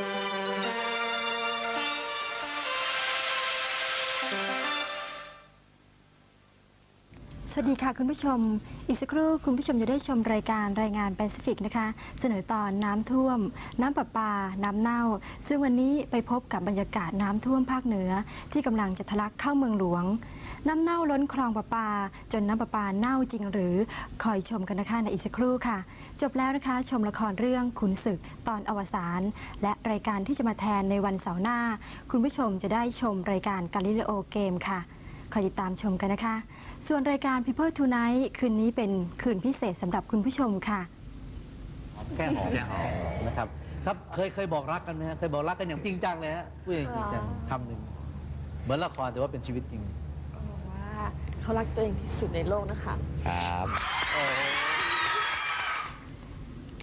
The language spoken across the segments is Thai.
Música สวัสดีค่ะคุณผู้ชม อีกสักครู่คุณผู้ชมจะได้ชมรายการรายงานแปซิฟิกนะคะ เสนอตอนน้ำท่วม น้ำประปา น้ำเน่า ซึ่งวันนี้ไปพบกับบรรยากาศน้ำท่วมภาคเหนือ ที่กำลังจะทะลักเข้าเมืองหลวง น้ำเน่าล้นคลองประปา จนน้ำประปาเน่าจริงหรือคอยชมกันนะคะในอีกสักครู่ค่ะ จบแล้วนะคะชมละครเรื่องขุนศึกตอนอวสานและรายการที่จะมาแทนในวันเสาร์หน้า คุณผู้ชมจะได้ชมรายการกาลิเลโอเกมค่ะ คอยติดตามชมกันนะคะ ส่วนรายการ People Tonight คืนนี้เป็นคืนพิเศษสำหรับคุณผู้ชมค่ะแค่หอมนะครับ ครับเคยเคยบอกรักกันไหมฮะเคยบอกรักกันอย่างจริงจังเลยฮะพูดอย่างจริงจังคำหนึ่งเหมือนละครแต่ว่าเป็นชีวิตจริงบอกว่าเขารักตัวเองที่สุดในโลกนะคะ ครับ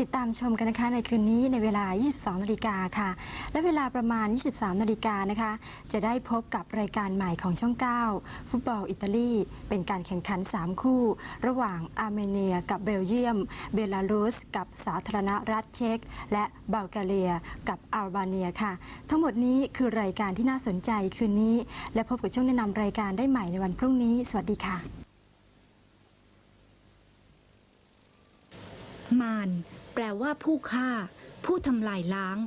ติดตามชมกันนะคะในคืนนี้ในเวลา 22 นาฬิกาค่ะ และเวลาประมาณ 23 นาฬิกานะคะ จะได้พบกับรายการใหม่ของช่อง 9 ฟุตบอลอิตาลี เป็นการแข่งขัน 3 คู่ ระหว่างอาร์เมเนีย กับเบลเยียม เบลารุส กับสาธารณรัฐเช็ก และบัลแกเรีย กับอัลบาเนียค่ะ ทั้งหมดนี้คือรายการที่น่าสนใจคืนนี้ และพบกับช่วงแนะนำรายการได้ใหม่ในวันพรุ่งนี้ สวัสดีค่ะ มาร แปลว่าผู้ฆ่า ผู้ทำลายล้าง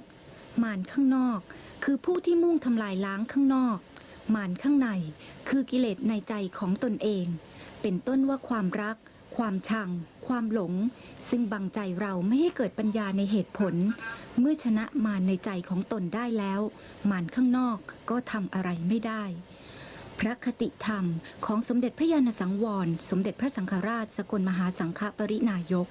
มารข้างนอก คือผู้ที่มุ่งทำลายล้างข้างนอก มารข้างใน คือกิเลสในใจของตนเอง เป็นต้นว่าความรัก ความชัง ความหลง ซึ่งบังใจเราไม่ให้เกิดปัญญาในเหตุผล เมื่อชนะมารในใจของตนได้แล้ว มารข้างนอกก็ทำอะไรไม่ได้พระคติธรรมของสมเด็จพระยาณสังวร สมเด็จพระสังฆราช สกลมหาสังฆปรินายก